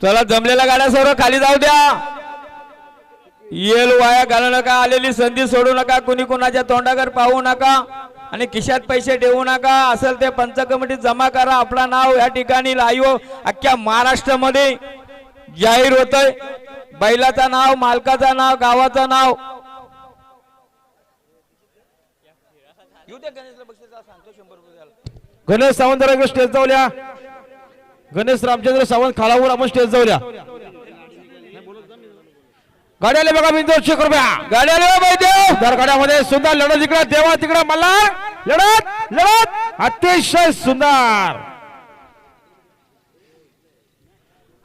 चला जमलेल्या गाड्या सर्व खाली जाऊ द्या. येल वाया घालू नका आलेली संधी सोडू नका कुणी कुणाच्या तोंडाकडे पाहू नका आणि खिशात पैसे ठेवू नका. असेल ते पंच कमिटीत जमा करा आपला नाव या ठिकाणी लाईव्ह अख्ख्या महाराष्ट्रामध्ये जाहीर होतय. बैलाचं नाव मालकाचं नाव गावाचं नाव. गणेश सावंत जरा स्टेज जाऊया गणेश रामचंद्र सावंत खालावर आपण स्टेज जाऊया गाड्या आले बघा मी दोनशे रुपया गाड्या बैदेव दर गाड्यामध्ये सुंदर लढत इकडे देवा तिकडे मला लढत लढत. अतिशय सुंदर.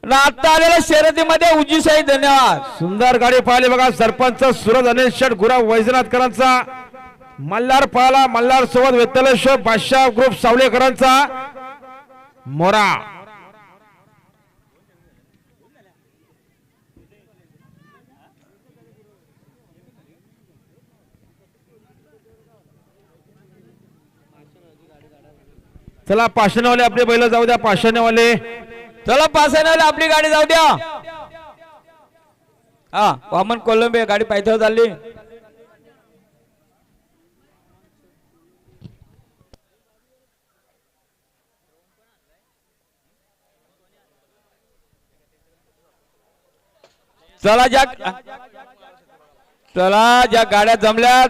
आता आलेल्या शर्यतीमध्ये उजीशाही धन्यवाद. सुंदर गाडी पाहिली बघा. सरपंच सुरज अनिल शेठ गुरा वैजनाथकरांचा. मल्हार पाहला. मल्हार सोबत वेतलेश्वर बादशाह ग्रुप सावलेकरांचा. मोरा. चला पाषाणवाले आपले बैल जाऊ द्या पाषाणवाले. चला पासाने आपली गाडी जाऊ द्या. हा वामन कोलंबे गाडी पायथ्यावर चालली. चला ज्या चला ज्या गाड्या जमल्यात.